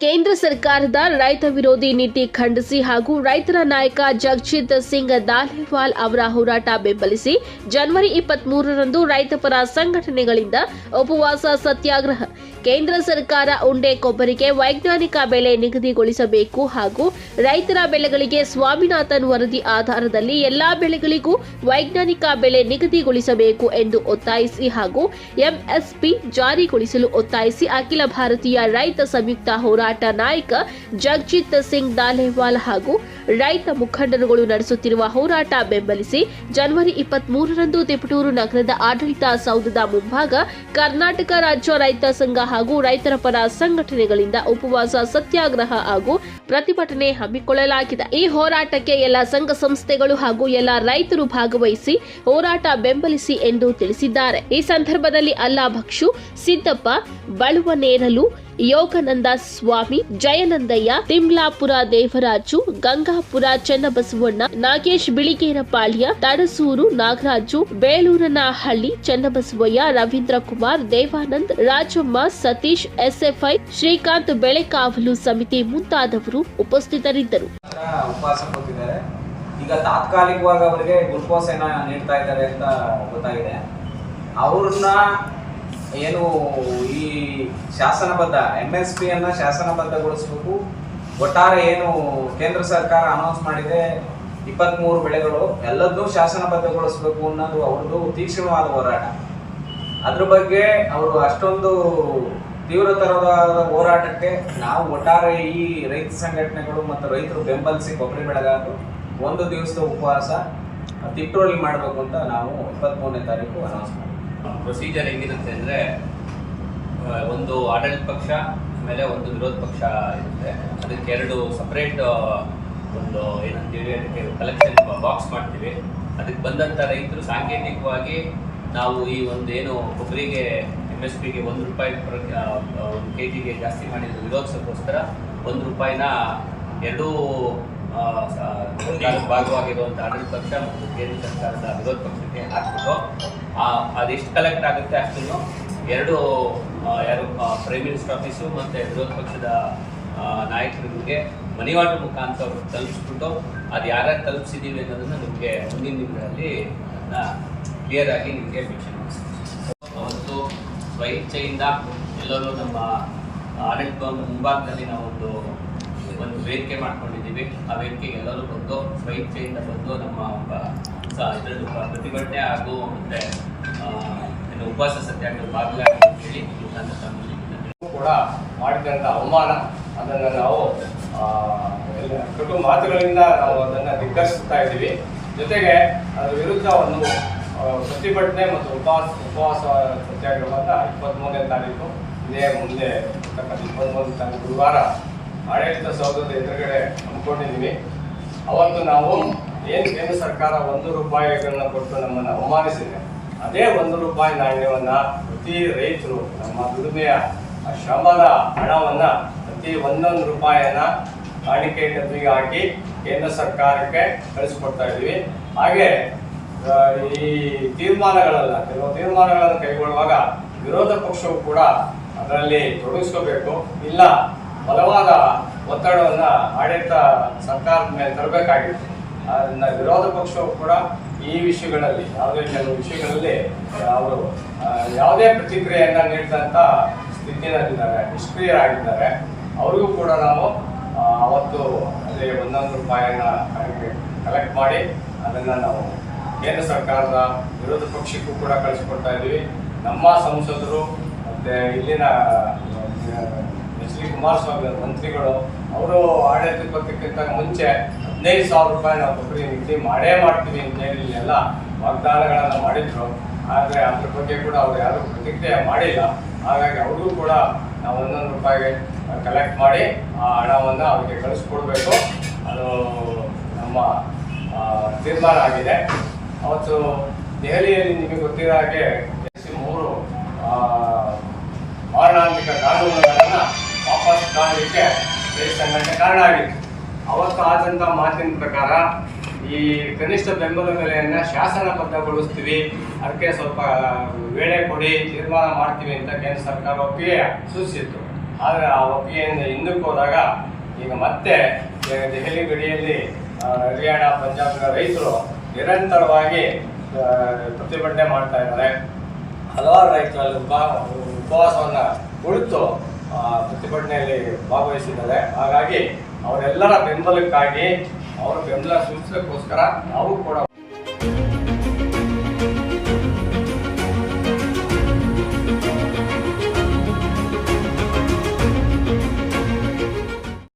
ಕೇಂದ್ರ ಸರ್ಕಾರದ ರೈತ ವಿರೋಧಿ ನೀತಿ ಖಂಡಿಸಿ ಹಾಗೂ ರೈತರ ನಾಯಕ ಜಗಜಿತ್ ಸಿಂಗ್ ದಾಲಿವಾಲ್ ಅವರ ಹೋರಾಟ ಬೆಂಬಲಿಸಿ ಜನವರಿ ಇಪ್ಪತ್ಮೂರರಂದು ರೈತಪರ ಸಂಘಟನೆಗಳಿಂದ ಉಪವಾಸ ಸತ್ಯಾಗ್ರಹ ಕೇಂದ್ರ ಸರ್ಕಾರ ಉಂಡೆ ಕೊಬ್ಬರಿಗೆ ವೈಜ್ಞಾನಿಕ ಬೆಲೆ ನಿಗದಿಗೊಳಿಸಬೇಕು ಹಾಗೂ ರೈತರ ಬೆಳೆಗಳಿಗೆ ಸ್ವಾಮಿನಾಥನ್ ವರದಿ ಆಧಾರದಲ್ಲಿ ಎಲ್ಲಾ ಬೆಳೆಗಳಿಗೂ ವೈಜ್ಞಾನಿಕ ಬೆಲೆ ನಿಗದಿಗೊಳಿಸಬೇಕು ಎಂದು ಒತ್ತಾಯಿಸಿ ಹಾಗೂ ಎಂಎಸ್ಪಿ ಜಾರಿಗೊಳಿಸಲು ಒತ್ತಾಯಿಸಿ ಅಖಿಲ ಭಾರತೀಯ ರೈತ ಸಂಯುಕ್ತ ಹೋರಾಟ ನಾಯಕ ಜಗಜಿತ್ ಸಿಂಗ್ ದಾಲೇವಾಲ್ ಹಾಗೂ ರೈತ ಮುಖಂಡರುಗಳು ನಡೆಸುತ್ತಿರುವ ಹೋರಾಟ ಬೆಂಬಲಿಸಿ ಜನವರಿ ಇಪ್ಪತ್ತ್ ಮೂರರಂದು ತಿಪಟೂರು ನಗರದ ಆಡಳಿತ ಸೌಧದ ಮುಂಭಾಗ ಕರ್ನಾಟಕ ರಾಜ್ಯ ರೈತ ಸಂಘ ಹಾಗೂ ರೈತರ ಪರ ಸಂಘಟನೆಗಳಿಂದ ಉಪವಾಸ, ಸತ್ಯಾಗ್ರಹ ಹಾಗೂ ಪ್ರತಿಭಟನೆ ಹಮ್ಮಿಕೊಳ್ಳಲಾಗಿದೆ. ಈ ಹೋರಾಟಕ್ಕೆ ಎಲ್ಲ ಸಂಘ ಸಂಸ್ಥೆಗಳು ಹಾಗೂ ಎಲ್ಲ ರೈತರು ಭಾಗವಹಿಸಿ ಹೋರಾಟ ಬೆಂಬಲಿಸಿ ಎಂದು ತಿಳಿಸಿದ್ದಾರೆ. ಈ ಸಂದರ್ಭದಲ್ಲಿ ಅಲ್ಲಾ ಭಕ್ಷು, ಸಿದ್ದಪ್ಪ ಬಳುವನೇರಲು ಯೋಗಾನಂದ ಸ್ವಾಮಿ, ಜಯನಂದಯ್ಯ, ತಿಮ್ಲಾಪುರ ದೇವರಾಜು, ಗಂಗಾಪುರ ಚನ್ನಬಸವಣ್ಣ, ನಾಗೇಶ್ ಬಿಳಿಗೇರಪಾಳ್ಯ, ತಡಸೂರು ನಾಗರಾಜು, ಬೇಲೂರನಹಳ್ಳಿ ಚನ್ನಬಸವಯ್ಯ, ರವೀಂದ್ರ ಕುಮಾರ್, ದೇವಾನಂದ್, ರಾಜಮ್ಮ, ಸತೀಶ್, ಎಸ್ಎಫ್ಐ, ಶ್ರೀಕಾಂತ್ ಬೆಳೆಕಾವಲು ಸಮಿತಿ ಮುಂತಾದವರು ಉಪಸ್ಥಿತರಿದ್ದರು. ಈಗ ತಾತ್ಕಾಲಿಕವಾಗಿ ಅವರಿಗೆ ಗ್ಲುಕೋಸ್ ಏನೋ ನೀಡ್ತಾ ಇದ್ದಾರೆ ಅಂತ ಗೊತ್ತಾಗಿದೆ. ಅವ್ರನ್ನ ಏನು ಈ ಶಾಸನಬದ್ಧ ಎಂ ಎಸ್ ಪಿ ಅನ್ನ ಶಾಸನಬದ್ಧಗೊಳಿಸಬೇಕು. ಒಟ್ಟಾರೆ ಏನು ಕೇಂದ್ರ ಸರ್ಕಾರ ಅನೌನ್ಸ್ ಮಾಡಿದೆ ಇಪ್ಪತ್ತ್ಮೂರು ಬೆಳೆಗಳು ಎಲ್ಲದನ್ನೂ ಶಾಸನಬದ್ಧಗೊಳಿಸಬೇಕು ಅನ್ನೋದು ಅವ್ರದ್ದು ತೀಕ್ಷ್ಣವಾದ ಹೋರಾಟ. ಅದ್ರ ಬಗ್ಗೆ ಅವರು ಅಷ್ಟೊಂದು ತೀವ್ರತರವಾದ ಹೋರಾಟಕ್ಕೆ ನಾವು ಒಟ್ಟಾರೆ ಈ ರೈತ ಸಂಘಟನೆಗಳು ಮತ್ತು ರೈತರು ಬೆಂಬಲಿಸಿ ಕೊಬ್ಬರಿ ಬೆಳೆಗಾರರು ಒಂದು ದಿವಸದ ಉಪವಾಸ ತಿಟ್ಟೋಲಿ ಮಾಡಬೇಕು ಅಂತ ನಾವು ಇಪ್ಪತ್ತ್ಮೂರನೇ ತಾರೀಕು ಅನೌನ್ಸ್ ಮಾಡಿದ್ವಿ. ಪ್ರೊಸೀಜರ್ ಹೆಂಗಿರುತ್ತೆ ಅಂದರೆ ಒಂದು ಆಡಳಿತ ಪಕ್ಷ, ಆಮೇಲೆ ಒಂದು ವಿರೋಧ ಪಕ್ಷ ಇರುತ್ತೆ. ಅದಕ್ಕೆ ಎರಡು ಸಪ್ರೇಟ್ ಒಂದು ಏನಂತೀವಿ, ಅದಕ್ಕೆ ಕಲೆಕ್ಷನ್ ಬಾಕ್ಸ್ ಮಾಡ್ತೀವಿ. ಅದಕ್ಕೆ ಬಂದಂಥ ರೈತರು ಸಾಂಕೇತಿಕವಾಗಿ ನಾವು ಈ ಒಂದು ಏನು ಕೊಬ್ಬರಿಗೆ ಎಂ ಎಸ್ ಪಿಗೆ ಒಂದು ರೂಪಾಯಿ ಒಂದು ಕೆ ಜಿಗೆ ಜಾಸ್ತಿ ಮಾಡಿದ್ದು ವಿರೋಧಿಸೋಕ್ಕೋಸ್ಕರ ಒಂದು ರೂಪಾಯಿನ ಎರಡೂ ಭಾಗವಾಗಿರುವಂಥ ಆಡಳಿತ ಪಕ್ಷ ಮತ್ತು ಕೇಂದ್ರ ಸರ್ಕಾರದ ವಿರೋಧ ಪಕ್ಷಕ್ಕೆ ಹಾಕ್ಬಿಟ್ಟು ಅದೆಷ್ಟು ಕಲೆಕ್ಟ್ ಆಗುತ್ತೆ ಅಷ್ಟನ್ನು ಎರಡು ಯಾರು ಪ್ರೈಮ್ ಮಿನಿಸ್ಟರ್ ಆಫೀಸು ಮತ್ತು ವಿರೋಧ ಪಕ್ಷದ ನಾಯಕರಿಗೆ ಮನಿವಾಟ ಮುಖಾಂತರ ತಲುಪಿಸ್ಬಿಟ್ಟು ಅದು ಯಾರ್ಯಾರು ತಲುಪಿಸಿದ್ದೀವಿ ಅನ್ನೋದನ್ನು ನಿಮಗೆ ಮುಂದಿನ ದಿನಗಳಲ್ಲಿ ಕ್ಲಿಯರ್ ಆಗಿ ನಿಮಗೆ ಮೆನ್ಷನ್ ಅವತ್ತು ಸ್ವಇಚ್ಛೆಯಿಂದ ಎಲ್ಲರೂ ನಮ್ಮ ಆಡಳಿತ ಮುಂಭಾಗದಲ್ಲಿ ನಾವೊಂದು ಒಂದು ವೇದಿಕೆ ಮಾಡ್ಕೊಂಡಿದ್ದೀವಿ. ಆ ವೇದಿಕೆಗೆ ಎಲ್ಲರೂ ಬಂದು ಸ್ವಇಚ್ಛೆಯಿಂದ ಬಂದು ನಮ್ಮ ಇದರದ್ದು ಪ್ರತಿಭಟನೆ ಹಾಗೂ ಮತ್ತೆ ಏನು ಉಪವಾಸ ಸತ್ಯಾಗ್ರಹ ಭಾಗವಾಗಿ ಹೇಳಿ ನನ್ನ ಕೂಡ ಮಾಡಿದಂಥ ಅವಮಾನ ಅದನ್ನು ನಾವು ಕಟು ಮಾತುಗಳಿಂದ ನಾವು ಅದನ್ನು ಧಿಕ್ಕರಿಸ್ತಾ ಇದ್ದೀವಿ. ಜೊತೆಗೆ ಅದರ ವಿರುದ್ಧ ಒಂದು ಪ್ರತಿಭಟನೆ ಮತ್ತು ಉಪವಾಸ ಉಪವಾಸ ಸತ್ಯಾಗ್ರಹವನ್ನು ಇಪ್ಪತ್ತ್ಮೂರನೇ ತಾರೀಕು, ಇದೇ ಮುಂದೆ ಇಪ್ಪತ್ತ್ ಇಪ್ಪತ್ತ್ಮೂರನೇ ತಾರೀಕು ಗುರುವಾರ ಆಡಳಿತ ಸೌಧದ ಎದುರುಗಡೆ ಹಮ್ಮಿಕೊಂಡಿದ್ದೀವಿ ಅವತ್ತು ನಾವು ಏನು ಕೇಂದ್ರ ಸರ್ಕಾರ ಒಂದು ರೂಪಾಯಿಗಳನ್ನ ಕೊಟ್ಟು ನಮ್ಮನ್ನು ಅವಮಾನಿಸಿದೆ. ಅದೇ ಒಂದು ರೂಪಾಯಿ ನಾಣ್ಯವನ್ನ ಪ್ರತಿ ರೈತರು ನಮ್ಮ ದುಡಿಮೆಯ ಶ್ರಮದ ಹಣವನ್ನ ಪ್ರತಿ ಒಂದೊಂದು ರೂಪಾಯಿಯನ್ನ ಕಾಣಿಕೆ ಡಬ್ಬಿಗೆ ಹಾಕಿ ಕೇಂದ್ರ ಸರ್ಕಾರಕ್ಕೆ ಕಳಿಸ್ಕೊಡ್ತಾ ಇದ್ದೀವಿ. ಹಾಗೆ ಈ ತೀರ್ಮಾನಗಳಲ್ಲ, ಕೆಲವು ತೀರ್ಮಾನಗಳನ್ನು ಕೈಗೊಳ್ಳುವಾಗ ವಿರೋಧ ಪಕ್ಷವು ಕೂಡ ಅದರಲ್ಲಿ ತೊಡಗಿಸ್ಕೋಬೇಕು. ಇಲ್ಲ ಬಲವಾದ ಒತ್ತಡವನ್ನ ಆಡಳಿತ ಸರ್ಕಾರದ ಮೇಲೆ ತರಬೇಕಾಗಿತ್ತು ಅದನ್ನ ವಿರೋಧ ಪಕ್ಷವು ಕೂಡ ಈ ವಿಷಯಗಳಲ್ಲಿ, ಯಾವುದೇ ಕೆಲವು ವಿಷಯಗಳಲ್ಲಿ ಅವರು ಯಾವುದೇ ಪ್ರತಿಕ್ರಿಯೆಯನ್ನ ನೀಡಿದಂಥ ಸ್ಥಿತಿಯಲ್ಲಿದ್ದಾರೆ ನಿಷ್ಕ್ರಿಯರಾಗಿದ್ದಾರೆ ಅವ್ರಿಗೂ ಕೂಡ ನಾವು ಅವತ್ತು ಅಲ್ಲಿ ಒಂದೊಂದು ರೂಪಾಯಿನ ಕಲೆಕ್ಟ್ ಮಾಡಿ ಅದನ್ನ ನಾವು ಕೇಂದ್ರ ಸರ್ಕಾರದ ವಿರೋಧ ಪಕ್ಷಕ್ಕೂ ಕೂಡ ಕಳಿಸ್ಕೊಡ್ತಾ ಇದ್ದೀವಿ. ನಮ್ಮ ಸಂಸದರು ಮತ್ತೆ ಇಲ್ಲಿನ ಎಚ್ ಡಿ ಕುಮಾರಸ್ವಾಮಿ ಅವರ ಮಂತ್ರಿಗಳು, ಅವರು ಆಡಳಿತಕ್ಕೆ ಬರ್ತಕ್ಕಿಂತ ಮುಂಚೆ ಹದಿನೈದು ಸಾವಿರ ರೂಪಾಯಿ ನಾವು ಕೊಬ್ಬರಿ ನಿಗದಿ ಮಾಡೇ ಮಾಡ್ತೀವಿ ಅಂತ ಹೇಳಿ ಎಲ್ಲ ವಾಗ್ದಾನಗಳನ್ನು ಮಾಡಿದ್ರು. ಆದರೆ ಅದ್ರ ಬಗ್ಗೆ ಕೂಡ ಅವರು ಯಾರು ಪ್ರತಿಕ್ರಿಯೆ ಮಾಡಿಲ್ಲ. ಹಾಗಾಗಿ ಅವ್ರಿಗೂ ಕೂಡ ನಾವು ಒಂದೊಂದು ರೂಪಾಯಿಗೆ ಕಲೆಕ್ಟ್ ಮಾಡಿ ಆ ಹಣವನ್ನು ಅವರಿಗೆ ಕಳಿಸ್ಕೊಡ್ಬೇಕು. ಅದು ನಮ್ಮ ತೀರ್ಮಾನ ಆಗಿದೆ. ಅವತ್ತು ದೆಹಲಿಯಲ್ಲಿ ನಿಮಗೆ ಗೊತ್ತಿರೋ ಹಾಗೆ ಸಿ ಮೂರು ಮಾರಣಾಂತಿಕ ಕಾನೂನುಗಳನ್ನು ವಾಪಸ್ ಕಾಣಲಿಕ್ಕೆ ಸಂಘಟನೆ ಕಾರಣ ಆಗಿತ್ತು. ಅವತ್ತು ಆದಂಥ ಮಾತಿನ ಪ್ರಕಾರ ಈ ಕನಿಷ್ಠ ಬೆಂಬಲ ಬೆಲೆಯನ್ನು ಶಾಸನಬದ್ಧಗೊಳಿಸ್ತೀವಿ ಅದಕ್ಕೆ ಸ್ವಲ್ಪ ವೇಳೆ ಕೊಡಿ, ತೀರ್ಮಾನ ಮಾಡ್ತೀವಿ ಅಂತ ಕೇಂದ್ರ ಸರ್ಕಾರ ಒಪ್ಪಿಗೆ ಸೂಚಿಸಿತ್ತು. ಆದರೆ ಆ ಒಪ್ಪಿಗೆಯಿಂದ ಹಿಂದಕ್ಕೆ ಹೋದಾಗ ಈಗ ಮತ್ತೆ ದೆಹಲಿ ಗಡಿಯಲ್ಲಿ ಹರಿಯಾಣ, ಪಂಜಾಬ್ನ ರೈತರು ನಿರಂತರವಾಗಿ ಪ್ರತಿಭಟನೆ ಮಾಡ್ತಾ ಇದ್ದಾರೆ. ಹಲವಾರು ರೈತರಲ್ಲಿ ಉಪ, ಉಪವಾಸವನ್ನು ಕುಳಿತು ಪ್ರತಿಭಟನೆಯಲ್ಲಿ ಭಾಗವಹಿಸಿದ್ದಾರೆ. ಹಾಗಾಗಿ ಅವರೆಲ್ಲರ ಬೆಂಬಲಕ್ಕಾಗಿ ಅವರ ಬೆಂಬಲ ಸೂಚಿಸೋಕ್ಕೋಸ್ಕರ ನಾವು ಕೂಡ